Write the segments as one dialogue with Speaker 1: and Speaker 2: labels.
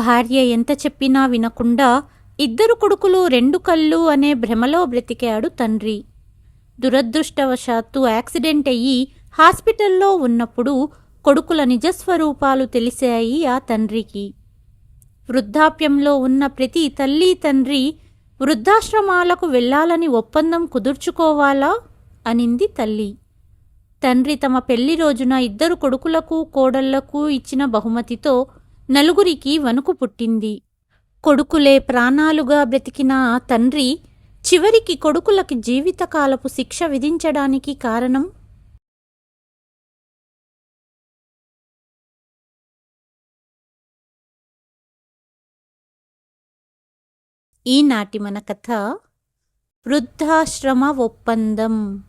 Speaker 1: భార్య ఎంత చెప్పినా వినకుండా ఇద్దరు కొడుకులు రెండు కళ్ళు అనే భ్రమలో బ్రతికాడు తండ్రి. దురదృష్టవశాత్తు యాక్సిడెంట్ అయ్యి హాస్పిటల్లో ఉన్నప్పుడు కొడుకుల నిజస్వరూపాలు తెలిసాయి ఆ తండ్రికి. వృద్ధాప్యంలో ఉన్న ప్రతి తల్లి తండ్రి వృద్ధాశ్రమాలకు వెళ్ళాలని ఒప్పందం కుదుర్చుకోవాలా? అనింది తల్లి. తండ్రి తమ పెళ్ళి రోజున ఇద్దరు కొడుకులకు కోడళ్ళకు ఇచ్చిన బహుమతితో నలుగురికి వణుకు పుట్టింది. కొడుకులే ప్రాణాలుగా బ్రతికిన తండ్రి చివరికి కొడుకులకి జీవితకాలపు శిక్ష విధించడానికి కారణం? ఈనాటి మన కథ వృద్ధాశ్రమ ఒప్పందం.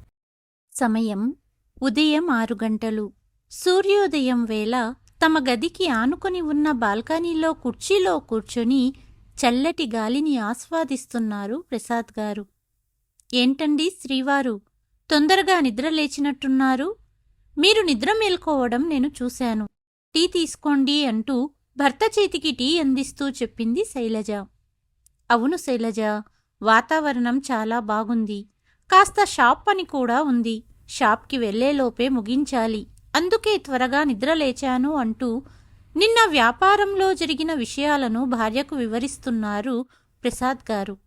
Speaker 1: సమయం ఉదయం ఆరు గంటలు. సూర్యోదయం వేళ తమ గదికి ఆనుకొని ఉన్న బాల్కనీలో కుర్చీలో కూర్చొని చల్లటి గాలిని ఆస్వాదిస్తున్నారు ప్రసాద్ గారు. ఏంటండి శ్రీవారు? తొందరగా నిద్ర లేచినట్టున్నారు. మీరు నిద్ర మేల్కోవడం నేను చూశాను. టీ తీసుకోండి అంటూ భర్త చేతికి టీ అందిస్తూ చెప్పింది శైలజ. అవును శైలజ వాతావరణం చాలా బాగుంది. కాస్త షాప్ పని కూడా ఉంది. షాప్కి వెళ్ళేలోపే ముగించాలి. అందుకే త్వరగా నిద్రలేచాను అంటూ నిన్న వ్యాపారంలో జరిగిన విషయాలను భార్యకు వివరిస్తున్నారు ప్రసాద్ గారు.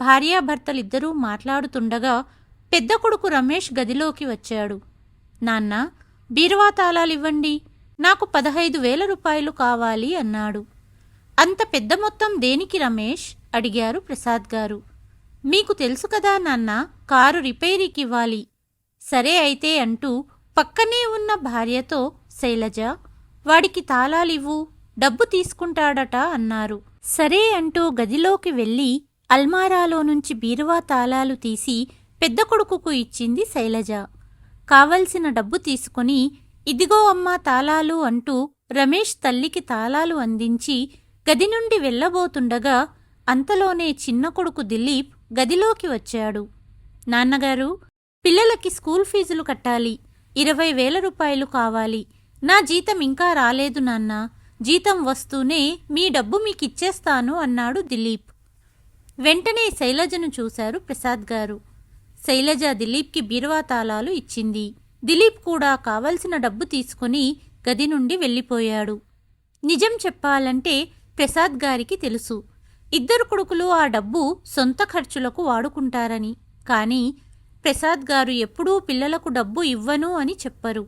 Speaker 1: భార్యాభర్తలిద్దరూ మాట్లాడుతుండగా పెద్ద కొడుకు రమేష్ గదిలోకి వచ్చాడు. నాన్న బీరువా తాళాలివ్వండి నాకు పదహైదు వేల రూపాయలు కావాలి అన్నాడు. అంత పెద్ద మొత్తం దేనికి రమేష్? అడిగారు ప్రసాద్ గారు. మీకు తెలుసు కదా నాన్న కారు రిపేరీకి ఇవ్వాలి సరే అయితే అంటూ పక్కనే ఉన్న భార్యతో శైలజ వాడికి తాళాలివ్వు డబ్బు తీసుకుంటాడట అన్నారు. సరే అంటూ గదిలోకి వెళ్ళి అల్మారాలో నుంచి బీరువా తాళాలు తీసి పెద్ద కొడుకుకు ఇచ్చింది శైలజ. కావలసిన డబ్బు తీసుకుని ఇదిగో అమ్మా తాళాలు అంటూ రమేష్ తల్లికి తాళాలు అందించి గది నుండి వెళ్ళబోతుండగా అంతలోనే చిన్న కొడుకు దిలీప్ గదిలోకి వచ్చాడు. నాన్నగారు పిల్లలకి స్కూల్ ఫీజులు కట్టాలి. ఇరవై వేల రూపాయలు కావాలి. నా జీతం ఇంకా రాలేదు నాన్న. జీతం వస్తూనే మీ డబ్బు మీకిచ్చేస్తాను అన్నాడు దిలీప్. వెంటనే శైలజను చూశారు ప్రసాద్ గారు. శైలజ దిలీప్కి బీరువా తాళాలు ఇచ్చింది. దిలీప్ కూడా కావలసిన డబ్బు తీసుకుని గది నుండి వెళ్ళిపోయాడు. నిజం చెప్పాలంటే ప్రసాద్ గారికి తెలుసు. ఇద్దరు కొడుకులు ఆ డబ్బు సొంత ఖర్చులకు వాడుకుంటారని. కానీ ప్రసాద్ గారు ఎప్పుడూ పిల్లలకు డబ్బు ఇవ్వను అని చెప్పరు.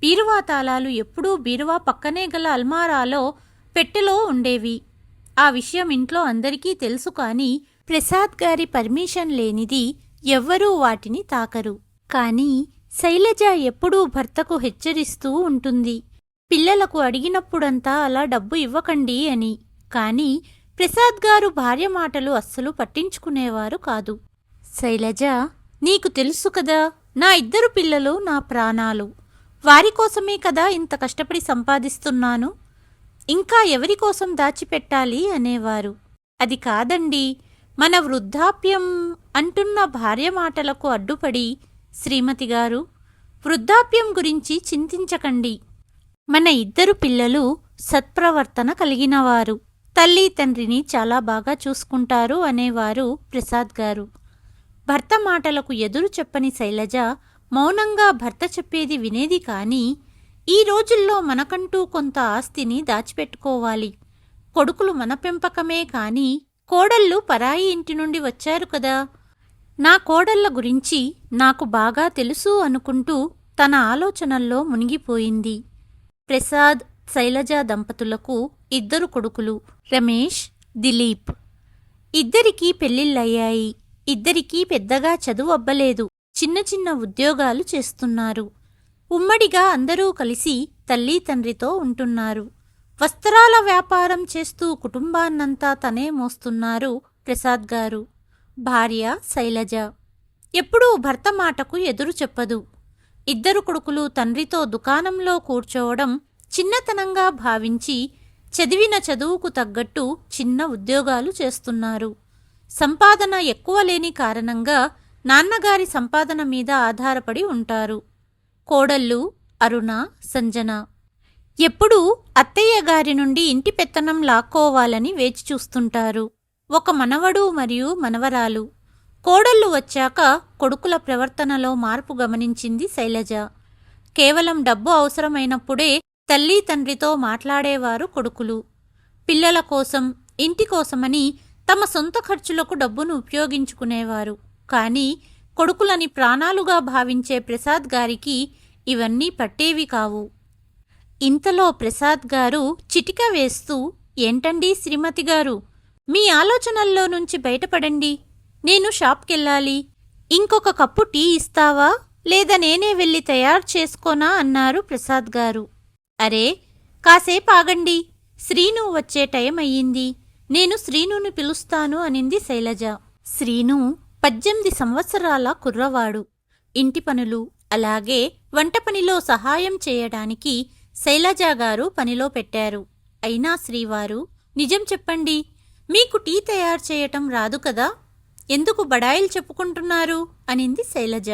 Speaker 1: బీరువా తాళాలు ఎప్పుడూ బీరువా పక్కనే గల అల్మారాలో పెట్టెలో ఉండేవి. ఆ విషయం ఇంట్లో అందరికీ తెలుసు కానీ ప్రసాద్ గారి పర్మిషన్ లేనిది ఎవ్వరూ వాటిని తాకరు. కానీ శైలజ ఎప్పుడూ భర్తకు హెచ్చరిస్తూ ఉంటుంది. పిల్లలకు అడిగినప్పుడంతా అలా డబ్బు ఇవ్వకండి అని. కానీ ప్రసాద్ గారు భార్య మాటలు అస్సలు పట్టించుకునేవారు కాదు. శైలజ నీకు తెలుసు కదా నా ఇద్దరు పిల్లలు నా ప్రాణాలు. వారి కోసమే కదా ఇంత కష్టపడి సంపాదిస్తున్నాను? ఇంకా ఎవరి కోసం దాచిపెట్టాలి అనేవారు. అది కాదండి మన వృద్ధాప్యం అంటున్న భార్య మాటలకు అడ్డుపడి శ్రీమతి గారు వృద్ధాప్యం గురించి చింతించకండి. మన ఇద్దరు పిల్లలు సత్ప్రవర్తన కలిగినవారు. తల్లి తండ్రిని చాలా బాగా చూసుకుంటారు అనేవారు ప్రసాద్ గారు. భర్త మాటలకు ఎదురు చెప్పని శైలజ మౌనంగా భర్త చెప్పేది వినేది కాని ఈ రోజుల్లో మనకంటూ కొంత ఆస్తిని దాచిపెట్టుకోవాలి. కొడుకులు మన పెంపకమే కాని కోడళ్ళు పరాయి ఇంటి నుండి వచ్చారు కదా. నా కోడళ్ళ గురించి నాకు బాగా తెలుసు అనుకుంటూ తన ఆలోచనల్లో మునిగిపోయింది. ప్రసాద్ శైలజ దంపతులకు ఇద్దరు కొడుకులు రమేష్ దిలీప్. ఇద్దరికీ పెళ్ళిళ్ళయ్యాయి. ఇద్దరికీ పెద్దగా చదువు అబ్బలేదు చిన్న చిన్న ఉద్యోగాలు చేస్తున్నారు. ఉమ్మడిగా అందరూ కలిసి తల్లి తండ్రితో ఉంటున్నారు. వస్త్రాల వ్యాపారం చేస్తూ కుటుంబాన్నంతా తనే మోస్తున్నారు ప్రసాద్ గారు. భార్య శైలజ. ఎప్పుడూ భర్త మాటకు ఎదురు చెప్పదు. ఇద్దరు కొడుకులు తండ్రితో దుకాణంలో కూర్చోవడం చిన్నతనంగా భావించి చదివిన చదువుకు తగ్గట్టు చిన్న ఉద్యోగాలు చేస్తున్నారు. సంపాదన ఎక్కువ లేని కారణంగా నాన్నగారి సంపాదన మీద ఆధారపడి ఉంటారు. కోడళ్ళు అరుణ సంజన. ఎప్పుడూ అత్తయ్య గారి నుండి ఇంటి పెత్తనం లాక్కోవాలని వేచి చూస్తుంటారు. ఒక మనవడు మరియు మనవరాలు. కోడళ్ళు వచ్చాక కొడుకుల ప్రవర్తనలో మార్పు గమనించింది శైలజ. కేవలం డబ్బు అవసరమైనప్పుడే తల్లి తండ్రితో మాట్లాడేవారు కొడుకులు. పిల్లల కోసం ఇంటి కోసమని తమ సొంత ఖర్చులకు డబ్బును ఉపయోగించుకునేవారు. కానీ కొడుకులని ప్రాణాలుగా భావించే ప్రసాద్ గారికి ఇవన్నీ పట్టేవి కావు. ఇంతలో ప్రసాద్ గారు చిటిక వేస్తూ ఏంటండి శ్రీమతి గారు? మీ ఆలోచనల్లో నుంచి బయటపడండి. నేను షాప్కెళ్ళాలి. ఇంకొక కప్పు టీ ఇస్తావా? లేదా నేనే వెళ్ళి తయారు చేసుకోనా? అన్నారు ప్రసాద్ గారు. అరే కాసేపు ఆగండి. శ్రీను వచ్చే టైం అయ్యింది నేను శ్రీనుని పిలుస్తాను అనింది శైలజ. శ్రీను పద్దెనిమిది సంవత్సరాల కుర్రవాడు. ఇంటి పనులు అలాగే వంట పనిలో సహాయం చేయడానికి శైలజ గారు పనిలో పెట్టారు. అయినా శ్రీవారు నిజం చెప్పండి మీకు టీ తయారు చేయటం రాదు కదా? ఎందుకు బడాయిలు చెప్పుకుంటున్నారు? అనింది శైలజ.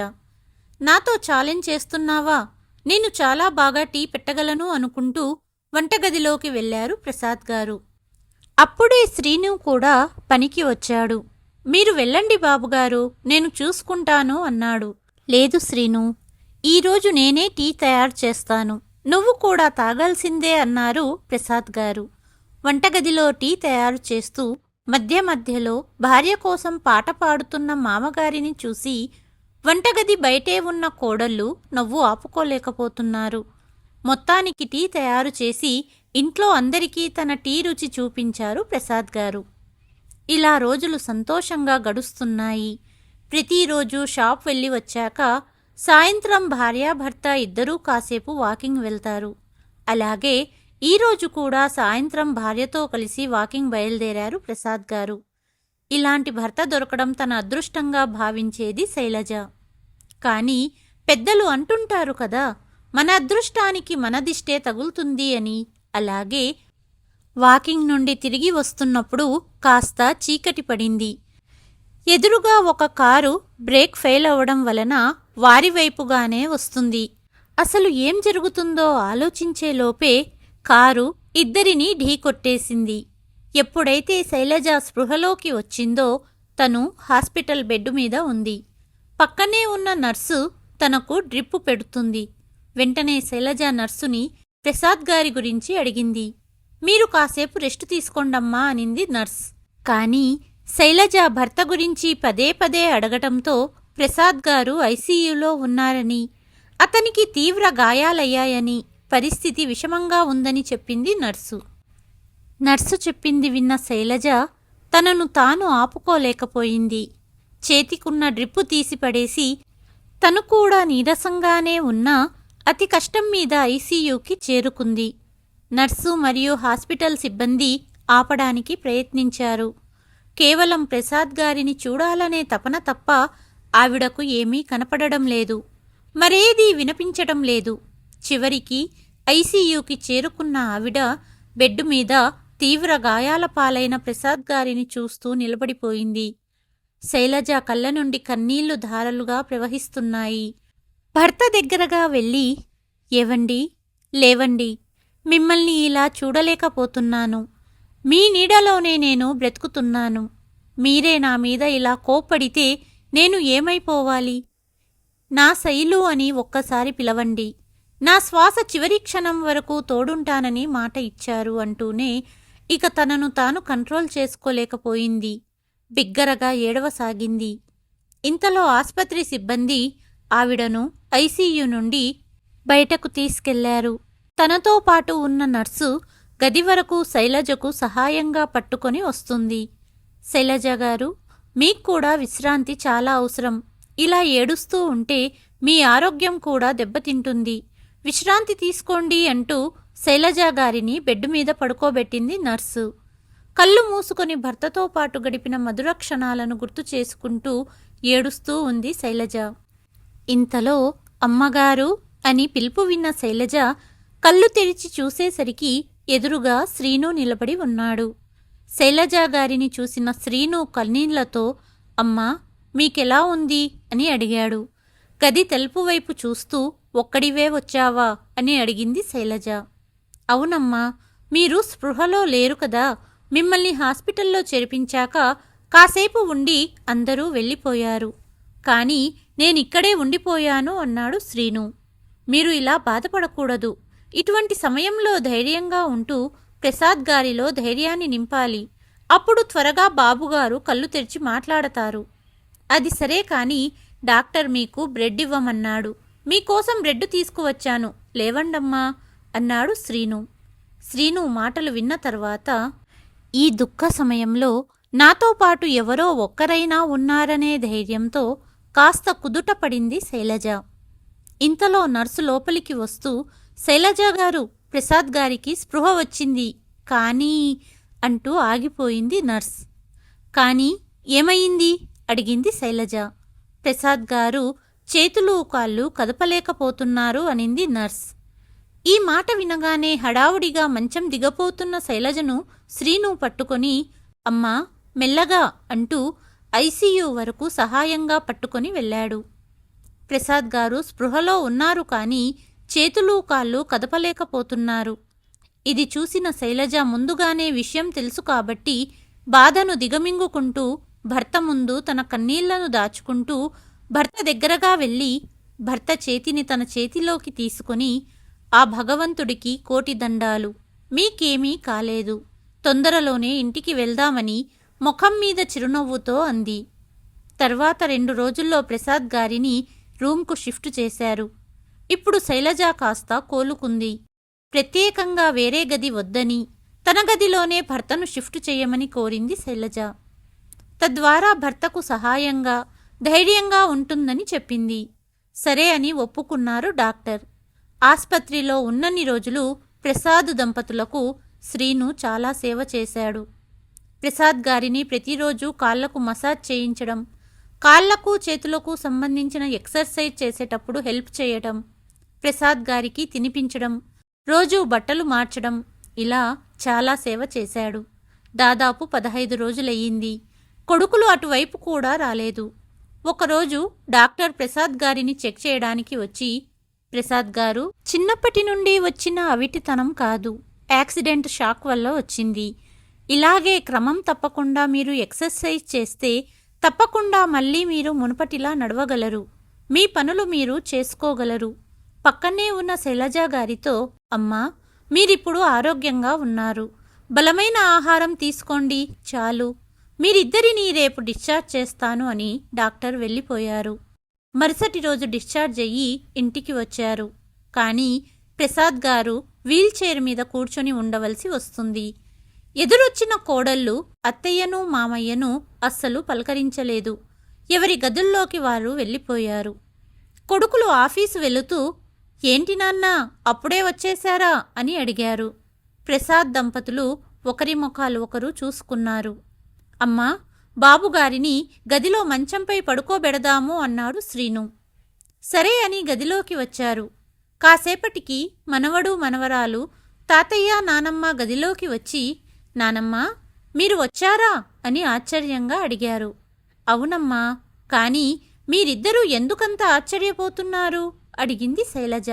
Speaker 1: నాతో ఛాలెంజ్ చేస్తున్నావా? నేను చాలా బాగా టీ పెట్టగలను అనుకుంటూ వంటగదిలోకి వెళ్ళారు ప్రసాద్ గారు. అప్పుడే శ్రీను కూడా పనికి వచ్చాడు. మీరు వెళ్ళండి బాబుగారు నేను చూసుకుంటాను అన్నాడు. లేదు శ్రీను ఈరోజు నేనే టీ తయారు చేస్తాను. నువ్వు కూడా తాగాల్సిందే అన్నారు ప్రసాద్ గారు. వంటగదిలో టీ తయారు చేస్తూ మధ్య మధ్యలో భార్య కోసం పాట పాడుతున్న మామగారిని చూసి వంటగది బయటే ఉన్న కోడళ్ళు నవ్వు ఆపుకోలేకపోతున్నారు. మొత్తానికి టీ తయారు చేసి ఇంట్లో అందరికీ తన టీ రుచి చూపించారు ప్రసాద్ గారు. ఇలా రోజులు సంతోషంగా గడుస్తున్నాయి. ప్రతిరోజు షాప్ వెళ్ళి వచ్చాక సాయంత్రం భార్యాభర్త ఇద్దరూ కాసేపు వాకింగ్ వెళ్తారు. అలాగే ఈరోజు కూడా సాయంత్రం భార్యతో కలిసి వాకింగ్ బయలుదేరారు ప్రసాద్ గారు. ఇలాంటి భర్త దొరకడం తన అదృష్టంగా భావించేది శైలజ. కానీ పెద్దలు అంటుంటారు కదా మన అదృష్టానికి మనదిష్టే తగులుతుంది అని. అలాగే వాకింగ్ నుండి తిరిగి వస్తున్నప్పుడు కాస్త చీకటి పడింది. ఎదురుగా ఒక కారు బ్రేక్ ఫెయిల్ అవ్వడం వలన వారి వైపుగానే వస్తుంది. అసలు ఏం జరుగుతుందో ఆలోచించే లోపే కారు ఇద్దరినీ ఢీకొట్టేసింది. ఎప్పుడైతే శైలజ స్పృహలోకి వచ్చిందో తను హాస్పిటల్ బెడ్ మీద ఉంది. పక్కనే ఉన్న నర్సు తనకు డ్రిప్పు పెడుతుంది. వెంటనే శైలజ నర్సుని ప్రసాద్ గారి గురించి అడిగింది. మీరు కాసేపు రెస్ట్ తీసుకోండమ్మా అనింది నర్స్. కానీ శైలజ భర్త గురించి పదే పదే అడగటంతో ప్రసాద్ గారు ఐసీయూలో ఉన్నారని అతనికి తీవ్ర గాయాలయ్యాయని పరిస్థితి విషమంగా ఉందని చెప్పింది నర్సు. నర్సు చెప్పింది విన్న శైలజ తనను తాను ఆపుకోలేకపోయింది. చేతికున్న డ్రిప్పు తీసిపడేసి తను కూడా నీరసంగానే ఉన్నా అతి కష్టం మీద ఐసీయూకి చేరుకుంది. నర్సు మరియు హాస్పిటల్ సిబ్బంది ఆపడానికి ప్రయత్నించారు. కేవలం ప్రసాద్ గారిని చూడాలనే తపన తప్ప ఆవిడకు ఏమీ కనపడడం లేదు. మరేదీ వినిపించడం లేదు. చివరికి ఐసీయూకి చేరుకున్న ఆవిడ బెడ్ మీద తీవ్ర గాయాల పాలైన ప్రసాద్ గారిని చూస్తూ నిలబడిపోయింది. శైలజ కళ్ళ నుండి కన్నీళ్ళు ధారలుగా ప్రవహిస్తున్నాయి. భర్త దగ్గరగా వెళ్ళి ఏవండి? లేవండి. మిమ్మల్ని ఇలా చూడలేకపోతున్నాను. మీ నీడలోనే నేను బ్రతుకుతున్నాను. మీరే నా మీద ఇలా కోప్పడితే నేను ఏమైపోవాలి? నా శైలు అని ఒక్కసారి పిలవండి. నా శ్వాస చివరి క్షణం వరకు తోడుంటానని మాట ఇచ్చారు అంటూనే ఇక తనను తాను కంట్రోల్ చేసుకోలేకపోయింది. బిగ్గరగా ఏడవసాగింది. ఇంతలో ఆస్పత్రి సిబ్బంది ఆవిడను ఐసీయూ నుండి బయటకు తీసుకెళ్ళారు. తనతో పాటు ఉన్న నర్సు గది వరకు శైలజకు సహాయంగా పట్టుకొని వస్తుంది. శైలజ గారు మీకు కూడా విశ్రాంతి చాలా అవసరం. ఇలా ఏడుస్తూ ఉంటే మీ ఆరోగ్యం కూడా దెబ్బతింటుంది. విశ్రాంతి తీసుకోండి అంటూ శైలజ గారిని బెడ్ మీద పడుకోబెట్టింది నర్సు. కళ్ళు మూసుకొని భర్తతో పాటు గడిపిన మధుర క్షణాలను గుర్తు చేసుకుంటూ ఏడుస్తూ ఉంది శైలజ. ఇంతలో అమ్మగారు అని పిలుపు విన్న శైలజ కళ్ళు తెరిచి చూసేసరికి ఎదురుగా శ్రీను నిలబడి ఉన్నాడు. శైలజ గారిని చూసిన శ్రీను కన్నీళ్ళతో అమ్మా మీకెలా ఉంది? అని అడిగాడు. గది తలుపు వైపు చూస్తూ ఒక్కడివే వచ్చావా? అని అడిగింది శైలజ. అవునమ్మా మీరు స్పృహలో లేరు కదా. మిమ్మల్ని హాస్పిటల్లో చేర్పించాక కాసేపు ఉండి అందరూ వెళ్ళిపోయారు. కానీ నేనిక్కడే ఉండిపోయాను అన్నాడు శ్రీను. మీరు ఇలా బాధపడకూడదు. ఇటువంటి సమయంలో ధైర్యంగా ఉంటూ ప్రసాద్ గారిలో ధైర్యాన్ని నింపాలి. అప్పుడు త్వరగా బాబుగారు కళ్ళు తెరిచి మాట్లాడతారు. అది సరే కానీ డాక్టర్ మీకు బ్రెడ్ ఇవ్వమన్నాడు. మీకోసం బ్రెడ్ తీసుకువచ్చాను. లేవండమ్మా అన్నాడు శ్రీను. శ్రీను మాటలు విన్న తర్వాత ఈ దుఃఖ సమయంలో నాతో పాటు ఎవరో ఒక్కరైనా ఉన్నారనే ధైర్యంతో కాస్త కుదుట పడింది శైలజ. ఇంతలో నర్సు లోపలికి వస్తూ శైలజ గారు ప్రసాద్ గారికి స్పృహ వచ్చింది. కానీ అంటూ ఆగిపోయింది నర్స్. కానీ ఏమయ్యింది అడిగింది శైలజ. ప్రసాద్ గారు చేతులు కాళ్ళు కదపలేకపోతున్నారు అనింది నర్స్. ఈ మాట వినగానే హడావుడిగా మంచం దిగపోతున్న శైలజను శ్రీను పట్టుకొని అమ్మా మెల్లగా అంటూ ఐసీయూ వరకు సహాయంగా పట్టుకొని వెళ్ళాడు. ప్రసాద్ గారు స్పృహలో ఉన్నారు కానీ చేతులు కాళ్ళు కదపలేకపోతున్నారు. ఇది చూసిన శైలజ ముందుగానే విషయం తెలుసు కాబట్టి బాధను దిగమింగుకుంటూ భర్త ముందు తన కన్నీళ్ళను దాచుకుంటూ భర్త దగ్గరగా వెళ్ళి భర్త చేతిని తన చేతిలోకి తీసుకుని ఆ భగవంతుడికి కోటి దండాలు. మీకేమీ కాలేదు. తొందరలోనే ఇంటికి వెళ్దామని ముఖం మీద చిరునవ్వుతో అంది. తర్వాత రెండు రోజుల్లో ప్రసాద్ గారిని రూమ్కు షిఫ్ట్ చేశారు. ఇప్పుడు శైలజ కాస్త కోలుకుంది. ప్రత్యేకంగా వేరే గది వద్దని తన గదిలోనే భర్తను షిఫ్ట్ చేయమని కోరింది శైలజ. తద్వారా భర్తకు సహాయంగా ధైర్యంగా ఉంటుందని చెప్పింది. సరే అని ఒప్పుకున్నారు డాక్టర్. ఆస్పత్రిలో ఉన్నన్ని రోజులు ప్రసాద్ దంపతులకు శ్రీను చాలా సేవ చేశాడు. ప్రసాద్ గారిని ప్రతిరోజు కాళ్ళకు మసాజ్ చేయించడం కాళ్ళకు చేతులకు సంబంధించిన ఎక్సర్సైజ్ చేసేటప్పుడు హెల్ప్ చేయడం ప్రసాద్ గారికి తినిపించడం రోజూ బట్టలు మార్చడం ఇలా చాలా సేవ చేశాడు. దాదాపు పదహైదు రోజులయ్యింది. కొడుకులు అటువైపు కూడా రాలేదు. ఒకరోజు డాక్టర్ ప్రసాద్ గారిని చెక్ చేయడానికి వచ్చి ప్రసాద్ గారు చిన్నప్పటి నుండి వచ్చిన అవిటితనం కాదు. యాక్సిడెంట్ షాక్ వల్ల వచ్చింది. ఇలాగే క్రమం తప్పకుండా మీరు ఎక్సర్సైజ్ చేస్తే తప్పకుండా మళ్ళీ మీరు మునుపటిలా నడవగలరు. మీ పనులు మీరు చేసుకోగలరు. పక్కనే ఉన్న శైలజ గారితో అమ్మా మీరిప్పుడు ఆరోగ్యంగా ఉన్నారు. బలమైన ఆహారం తీసుకోండి చాలు. మీరిద్దరినీ రేపు డిశ్చార్జ్ చేస్తాను అని డాక్టర్ వెళ్ళిపోయారు. మరుసటి రోజు డిశ్చార్జ్ అయ్యి ఇంటికి వచ్చారు. కానీ ప్రసాద్ గారు వీల్చైర్ మీద కూర్చొని ఉండవలసి వస్తుంది. ఎదురొచ్చిన కోడళ్ళు అత్తయ్యను మామయ్యను అస్సలు పలకరించలేదు. ఎవరి గదుల్లోకి వారు వెళ్ళిపోయారు. కొడుకులు ఆఫీసు వెళుతూ ఏంటి నాన్న అప్పుడే వచ్చేశారా? అని అడిగారు. ప్రసాద్ దంపతులు ఒకరి ముఖాలు ఒకరు చూసుకున్నారు. అమ్మా బాబుగారిని గదిలో మంచంపై పడుకోబెడదాము అన్నాడు శ్రీను. సరే అని గదిలోకి వచ్చారు. కాసేపటికి మనవడు మనవరాలు తాతయ్య నానమ్మ గదిలోకి వచ్చి నానమ్మ మీరు వచ్చారా? అని ఆశ్చర్యంగా అడిగారు. అవునమ్మా కానీ మీరిద్దరూ ఎందుకంత ఆశ్చర్యపోతున్నారు? అడిగింది శైలజ.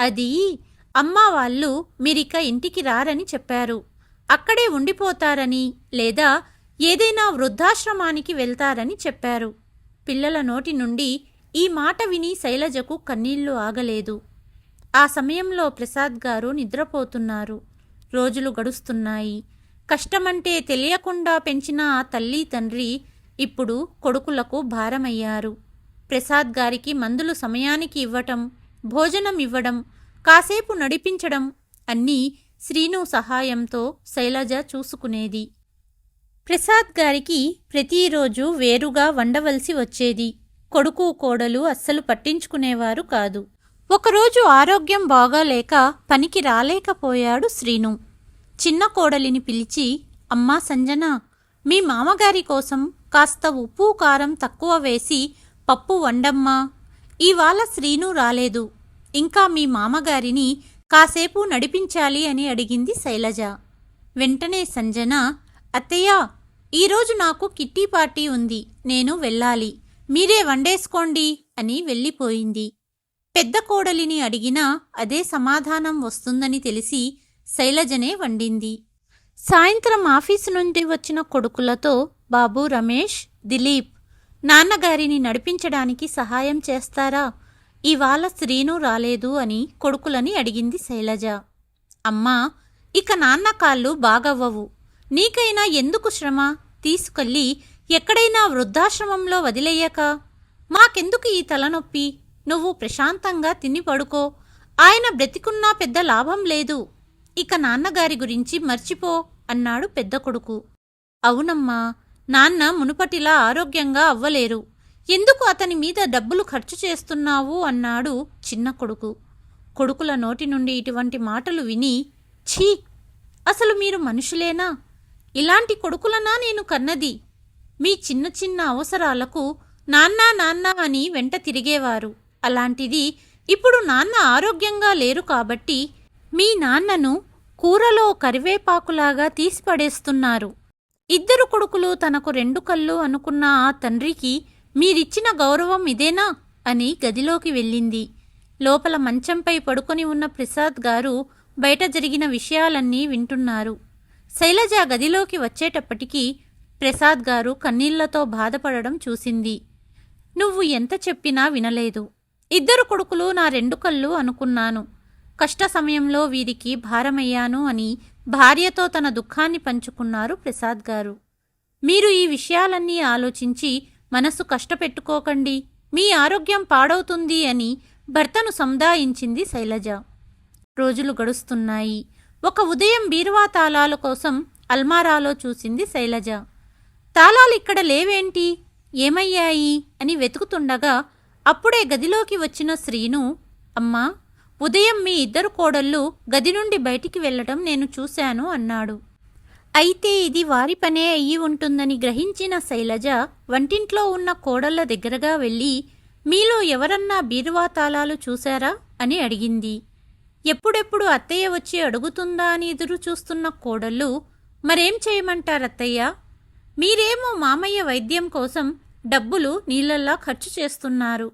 Speaker 1: అది అమ్మ వాళ్ళు మీరిక ఇంటికి రారని చెప్పారు. అక్కడే ఉండిపోతారని లేదా ఏదైనా వృద్ధాశ్రమానికి వెళ్తారని చెప్పారు. పిల్లల నోటి నుండి ఈ మాట విని శైలజకు కన్నీళ్ళు ఆగలేదు. ఆ సమయంలో ప్రసాద్ గారు నిద్రపోతున్నారు. రోజులు గడుస్తున్నాయి. కష్టమంటే తెలియకుండా పెంచిన ఆ తల్లి తండ్రి ఇప్పుడు కొడుకులకు భారమయ్యారు. ప్రసాద్ గారికి మందులు సమయానికి ఇవ్వటం భోజనం ఇవ్వడం కాసేపు నడిపించడం అన్నీ శ్రీను సహాయంతో శైలజ చూసుకునేది. ప్రసాద్ గారికి ప్రతిరోజు వేరుగా వండవలసి వచ్చేది. కొడుకు కోడలు అస్సలు పట్టించుకునేవారు కాదు. ఒకరోజు ఆరోగ్యం బాగాలేక పనికి రాలేకపోయాడు శ్రీను. చిన్న కోడలిని పిలిచి అమ్మా సంజన మీ మామగారి కోసం కాస్త ఉప్పు కారం తక్కువ వేసి పప్పు వండమ్మా. ఇవాళ శ్రీను రాలేదు. ఇంకా మీ మామగారిని కాసేపు నడిపించాలి అని అడిగింది శైలజ. వెంటనే సంజన అత్తయ్య ఈరోజు నాకు కిట్టి పార్టీ ఉంది. నేను వెళ్ళాలి. మీరే వండేసుకోండి అని వెళ్ళిపోయింది. పెద్ద కోడలిని అడిగినా అదే సమాధానం వస్తుందని తెలిసి శైలజనే వండింది. సాయంత్రం ఆఫీసు నుండి వచ్చిన కొడుకులతో బాబు రమేష్ దిలీప్ నాన్నగారిని నడిపించడానికి సహాయం చేస్తారా? ఇవాళ శ్రీను రాలేదు అని కొడుకులని అడిగింది శైలజ. అమ్మా ఇక నాన్న కాళ్ళు బాగవ్వవు. నీకైనా ఎందుకు శ్రమ? తీసుకెళ్ళి ఎక్కడైనా వృద్ధాశ్రమంలో వదిలేయక? మాకెందుకు ఈ తలనొప్పి? నువ్వు ప్రశాంతంగా తిని పడుకో. ఆయన బ్రతికున్నా పెద్ద లాభం లేదు. ఇక నాన్నగారి గురించి మర్చిపో అన్నాడు పెద్ద కొడుకు. అవునమ్మా నాన్న మునుపటిలా ఆరోగ్యంగా అవ్వలేరు. ఎందుకు అతని మీద డబ్బులు ఖర్చు చేస్తున్నావు అన్నాడు చిన్న కొడుకు. కొడుకుల నోటి నుండి ఇటువంటి మాటలు విని ఛీ! అసలు మీరు మనుషులేనా? ఇలాంటి కొడుకులనా నేను కన్నది? మీ చిన్న చిన్న అవసరాలకు నాన్నా నాన్నా అని వెంట తిరిగేవారు. అలాంటిది ఇప్పుడు నాన్న ఆరోగ్యంగా లేరు కాబట్టి మీ నాన్నను కూరలో కరివేపాకులాగా తీసిపడేస్తున్నారు. ఇద్దరు కొడుకులు తనకు రెండు కళ్ళు అనుకున్న ఆ తండ్రికి మీరిచ్చిన గౌరవం ఇదేనా? అని గదిలోకి వెళ్ళింది. లోపల మంచంపై పడుకొని ఉన్న ప్రసాద్ గారు బయట జరిగిన విషయాలన్నీ వింటున్నారు. శైలజ గదిలోకి వచ్చేటప్పటికీ ప్రసాద్ గారు కన్నీళ్ళతో బాధపడడం చూసింది. నువ్వు ఎంత చెప్పినా వినలేదు. ఇద్దరు కొడుకులు నా రెండు కళ్ళు అనుకున్నాను. కష్ట సమయంలో వీరికి భారమయ్యాను అని భార్యతో తన దుఃఖాన్ని పంచుకున్నారు ప్రసాద్ గారు. మీరు ఈ విషయాలన్నీ ఆలోచించి మనసు కష్టపెట్టుకోకండి. మీ ఆరోగ్యం పాడవుతుంది అని భర్తను సముదాయించింది శైలజ. రోజులు గడుస్తున్నాయి. ఒక ఉదయం బీరువా తాళాల కోసం అల్మారాలో చూసింది శైలజ. తాళాలు ఇక్కడ లేవేంటి? ఏమయ్యాయి? అని వెతుకుతుండగా అప్పుడే గదిలోకి వచ్చిన శ్రీను అమ్మా ఉదయం మీ ఇద్దరు కోడళ్ళు గది నుండి బయటికి వెళ్ళటం నేను చూశాను అన్నాడు. అయితే ఇది వారి పనే అయ్యి ఉంటుందని గ్రహించిన శైలజ వంటింట్లో ఉన్న కోడళ్ళ దగ్గరగా వెళ్ళి మీలో ఎవరన్నా బీరువా తాళాలు చూశారా? అని అడిగింది. ఎప్పుడెప్పుడు అత్తయ్య వచ్చి అడుగుతుందా అని ఎదురు చూస్తున్న కోడళ్ళు మరేం చేయమంటారత్తయ్య? మీరేమో మామయ్య వైద్యం కోసం డబ్బులు నీళ్ళల్లా ఖర్చు చేస్తున్నారు.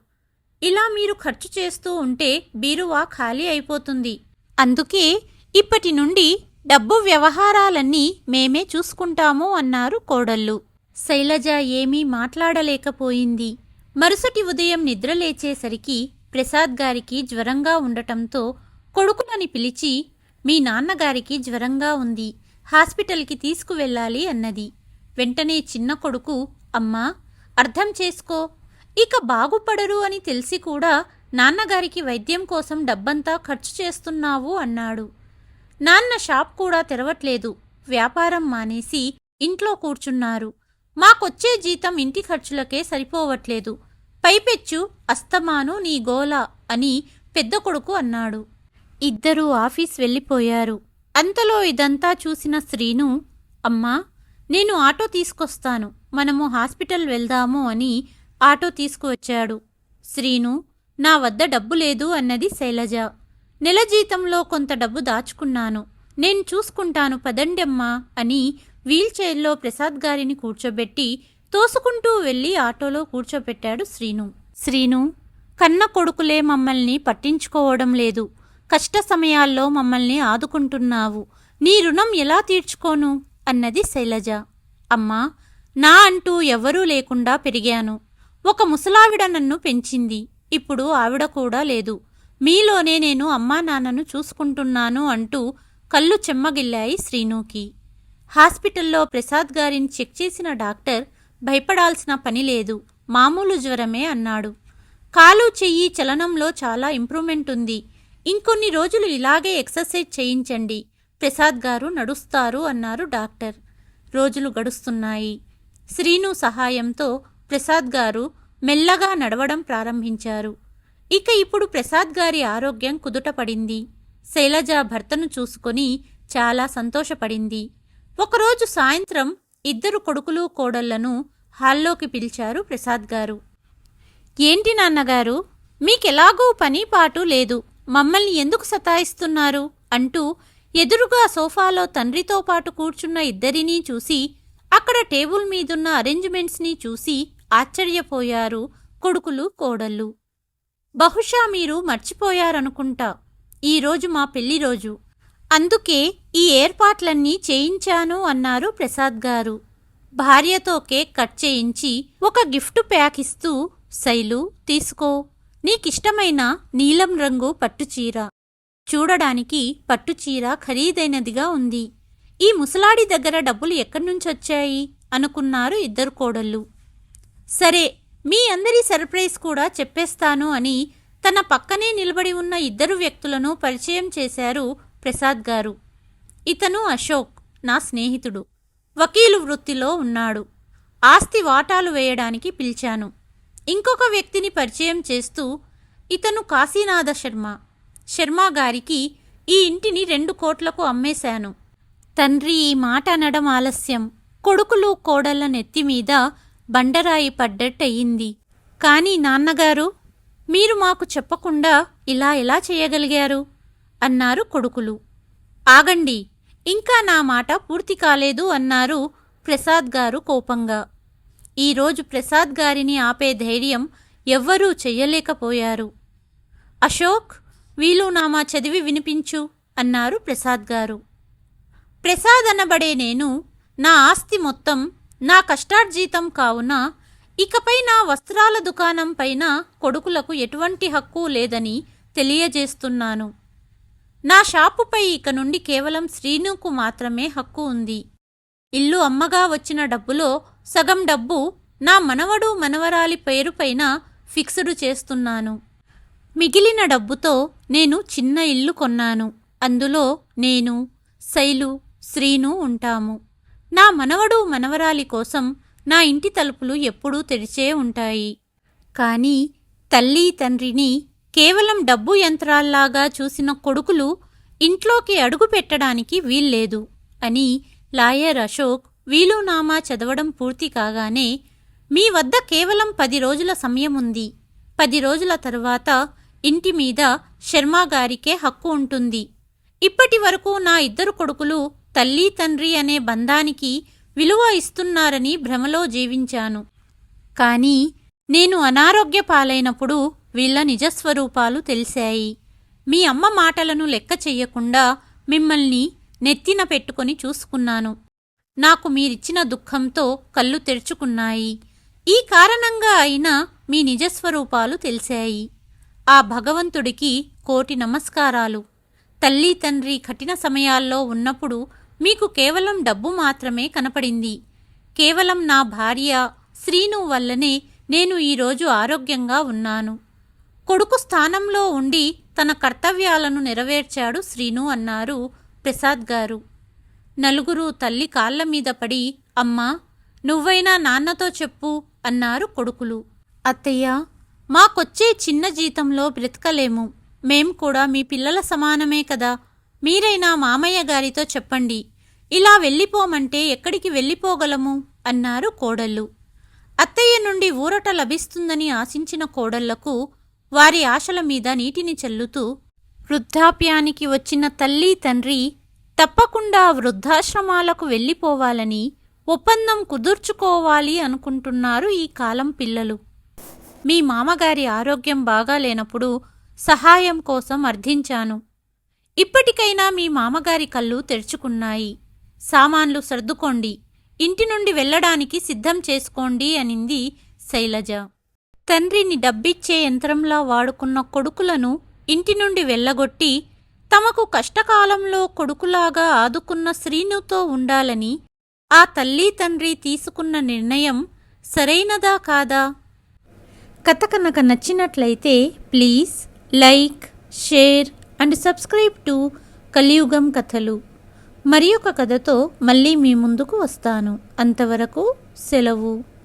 Speaker 1: ఇలా మీరు ఖర్చు చేస్తూ ఉంటే బీరువా ఖాళీ అయిపోతుంది. అందుకే ఇప్పటి నుండి డబ్బు వ్యవహారాలన్నీ మేమే చూసుకుంటాము అన్నారు కోడళ్ళు. శైలజ ఏమీ మాట్లాడలేకపోయింది. మరుసటి ఉదయం నిద్రలేచేసరికి ప్రసాద్ గారికి జ్వరంగా ఉండటంతో కొడుకులని పిలిచి మీ నాన్నగారికి జ్వరంగా ఉంది. హాస్పిటల్కి తీసుకువెళ్ళాలి అన్నది. వెంటనే చిన్న కొడుకు అమ్మా అర్థం చేసుకో. ఇక బాగుపడరు అని తెలిసి కూడా నాన్నగారికి వైద్యం కోసం డబ్బంతా ఖర్చు చేస్తున్నావు అన్నాడు. నాన్న షాప్ కూడా తెరవట్లేదు. వ్యాపారం మానేసి ఇంట్లో కూర్చున్నారు. మాకొచ్చే జీతం ఇంటి ఖర్చులకే సరిపోవట్లేదు. పైపెచ్చు అస్తమాను నీ గోల అని పెద్ద కొడుకు అన్నాడు. ఇద్దరూ ఆఫీస్ వెళ్ళిపోయారు. అంతలో ఇదంతా చూసిన శ్రీను అమ్మా నేను ఆటో తీసుకొస్తాను. మనము హాస్పిటల్ వెళ్దాము అని ఆటో తీసుకువచ్చాడు. శ్రీను నా వద్ద డబ్బు లేదు అన్నది శైలజ. నెల జీతంలో కొంత డబ్బు దాచుకున్నాను. నేను చూసుకుంటాను పదండమ్మా అని వీల్చైర్లో ప్రసాద్ గారిని కూర్చోబెట్టి తోసుకుంటూ వెళ్ళి ఆటోలో కూర్చోబెట్టాడు శ్రీను. శ్రీను కన్న కొడుకులే మమ్మల్ని పట్టించుకోవడం లేదు. కష్ట సమయాల్లో మమ్మల్ని ఆదుకుంటున్నావు. నీ రుణం ఎలా తీర్చుకోను? అన్నది శైలజ. అమ్మా నా అంటూ ఎవరూ లేకుండా పెరిగాను. ఒక ముసలావిడ నన్ను పెంచింది. ఇప్పుడు ఆవిడ కూడా లేదు. మీలోనే నేను అమ్మా నాన్నను చూసుకుంటున్నాను అంటూ కళ్ళు చెమ్మగిల్లాయి శ్రీనుకి. హాస్పిటల్లో ప్రసాద్ గారిని చెక్ చేసిన డాక్టర్ భయపడాల్సిన పని లేదు మామూలు జ్వరమే అన్నాడు. కాలు చెయ్యి చలనంలో చాలా ఇంప్రూవ్మెంట్ ఉంది. ఇంకొన్ని రోజులు ఇలాగే ఎక్సర్సైజ్ చేయించండి. ప్రసాద్ గారు నడుస్తారు అన్నారు డాక్టర్. రోజులు గడుస్తున్నాయి. శ్రీను సహాయంతో ప్రసాద్ గారు మెల్లగా నడవడం ప్రారంభించారు. ఇక ఇప్పుడు ప్రసాద్ గారి ఆరోగ్యం కుదుటపడింది. శైలజ భర్తను చూసుకొని చాలా సంతోషపడింది. ఒకరోజు సాయంత్రం ఇద్దరు కొడుకులు కోడళ్ళను హాల్లోకి పిలిచారు ప్రసాద్ గారు. ఏంటి నాన్నగారు మీకెలాగూ పని పాటు లేదు. మమ్మల్ని ఎందుకు సతాయిస్తున్నారు? అంటూ ఎదురుగా సోఫాలో తండ్రితో పాటు కూర్చున్న ఇద్దరినీ చూసి అక్కడ టేబుల్ మీదున్న అరేంజ్మెంట్స్ని చూసి ఆశ్చర్యపోయారు కొడుకులు కోడళ్ళు. బహుశా మీరు మర్చిపోయారనుకుంటా. ఈరోజు మా పెళ్ళి రోజు. అందుకే ఈ ఏర్పాట్లన్నీ చేయించాను అన్నారు ప్రసాద్ గారు. భార్యతో కేక్ కట్ చేయించి ఒక గిఫ్ట్ ప్యాక్ ఇస్తూ శైలు తీసుకో. నీకిష్టమైన నీలం రంగు పట్టుచీర చూడడానికి పట్టుచీర ఖరీదైనదిగా ఉంది. ఈ ముసలాడి దగ్గర డబ్బులు ఎక్కడి నుంచి వచ్చాయి? అనుకున్నారు ఇద్దరు కోడళ్ళు. సరే మీ అందరి సర్ప్రైజ్ కూడా చెప్పేస్తాను అని తన పక్కనే నిలబడి ఉన్న ఇద్దరు వ్యక్తులను పరిచయం చేశారు ప్రసాద్ గారు. ఇతను అశోక్ నా స్నేహితుడు. వకీలు వృత్తిలో ఉన్నాడు. ఆస్తి వాటాలు వేయడానికి పిలిచాను. ఇంకొక వ్యక్తిని పరిచయం చేస్తూ ఇతను కాశీనాథ శర్మ. శర్మ గారికి ఈ ఇంటిని రెండు కోట్లకు అమ్మేశాను. తండ్రి ఈ మాట అనడం ఆలస్యం. కొడుకులు కోడళ్ళ నెత్తిమీద బండరాయి పడ్డట్టయింది. కాని నాన్నగారు మీరు మాకు చెప్పకుండా ఇలా ఎలా చేయగలిగారు? అన్నారు కొడుకులు. ఆగండి ఇంకా నా మాట పూర్తి కాలేదు అన్నారు ప్రసాద్ గారు కోపంగా. ఈరోజు ప్రసాద్ గారిని ఆపే ధైర్యం ఎవ్వరూ చెయ్యలేకపోయారు. అశోక్ వీలునామా చదివి వినిపించు అన్నారు ప్రసాద్ గారు. ప్రసాద్ అనబడే నేను నా ఆస్తి మొత్తం నా కష్టార్జీతం కావున ఇకపై నా వస్త్రాల దుకాణం పైన కొడుకులకు ఎటువంటి హక్కు లేదని తెలియజేస్తున్నాను. నా షాపుపై ఇక నుండి కేవలం శ్రీనుకు మాత్రమే హక్కు ఉంది. ఇల్లు అమ్మగా వచ్చిన డబ్బులో సగం డబ్బు నా మనవడు మనవరాలి పేరుపైన ఫిక్స్డ్ చేస్తున్నాను. మిగిలిన డబ్బుతో నేను చిన్న ఇల్లు కొన్నాను. అందులో నేను శైలు శ్రీను ఉంటాము. నా మనవడు మనవరాలి కోసం నా ఇంటి తలుపులు ఎప్పుడూ తెరిచే ఉంటాయి. కానీ తల్లి తండ్రిని కేవలం డబ్బు యంత్రాల్లాగా చూసిన కొడుకులు ఇంట్లోకి అడుగు పెట్టడానికి వీల్లేదు అని లాయర్ అశోక్ వీలునామా చదవడం పూర్తి కాగానే మీ వద్ద కేవలం పది రోజుల సమయం ఉంది పది రోజుల తరువాత ఇంటి మీద శర్మా గారికే హక్కు ఉంటుంది. ఇప్పటి వరకు నా ఇద్దరు కొడుకులు తల్లి తండ్రి అనే బంధానికి విలువ ఇస్తున్నారని భ్రమలో జీవించాను. కానీ నేను అనారోగ్య పాలైనప్పుడు వీళ్ళ నిజస్వరూపాలు తెలిసాయి మీ అమ్మ మాటలను లెక్క చెయ్యకుండా మిమ్మల్ని నెత్తిన పెట్టుకొని చూసుకున్నాను. నాకు మీరిచ్చిన దుఃఖంతో కళ్ళు తెరుచుకున్నాయి. ఈ కారణంగా అయినా మీ నిజస్వరూపాలు తెలిసాయి ఆ భగవంతుడికి కోటి నమస్కారాలు. తల్లి తండ్రి కఠిన సమయాల్లో ఉన్నప్పుడు మీకు కేవలం డబ్బు మాత్రమే కనపడింది. కేవలం నా భార్య శ్రీను వల్లనే నేను ఈరోజు ఆరోగ్యంగా ఉన్నాను. కొడుకు స్థానంలో ఉండి తన కర్తవ్యాలను నెరవేర్చాడు శ్రీను అన్నారు ప్రసాద్ గారు. నలుగురు తల్లి కాళ్ళ మీద పడి అమ్మా నువ్వైనా నాన్నతో చెప్పు అన్నారు కొడుకులు. అత్తయ్య మాకొచ్చే చిన్న జీతంలో బ్రతకలేము. మేం కూడా మీ పిల్లల సమానమే కదా. మీరైనా మామయ్య గారితో చెప్పండి. ఇలా వెళ్ళిపోమంటే ఎక్కడికి వెళ్ళిపోగలము? అన్నారు కోడళ్ళు. అత్తయ్య నుండి ఊరట లభిస్తుందని ఆశించిన కోడళ్ళకు వారి ఆశల మీద నీటిని చల్లుతూ వృద్ధాప్యానికి వచ్చిన తల్లి తండ్రి తప్పకుండా వృద్ధాశ్రమాలకు వెళ్ళిపోవాలని ఒప్పందం కుదుర్చుకోవాలి అనుకుంటున్నారు ఈ కాలం పిల్లలు. మీ మామగారి ఆరోగ్యం బాగాలేనప్పుడు సహాయం కోసం అర్థించాను. ఇప్పటికైనా మీ మామగారి కళ్ళు తెరుచుకున్నాయి. సామాన్లు సర్దుకోండి. ఇంటి నుండి వెళ్ళడానికి సిద్ధం చేసుకోండి అనింది శైలజ. తండ్రిని డబ్బిచ్చే యంత్రంలా వాడుకున్న కొడుకులను ఇంటి నుండి వెళ్ళగొట్టి తమకు కష్టకాలంలో కొడుకులాగా ఆదుకున్న శ్రీనుతో ఉండాలని ఆ తల్లి తండ్రి తీసుకున్న నిర్ణయం సరైనదా కాదా? కథ కనుక నచ్చినట్లయితే please like share and subscribe to కలియుగం కథలు. మరి ఒక కథతో మళ్ళీ మీ ముందుకు వస్తాను. అంతవరకు సెలవు.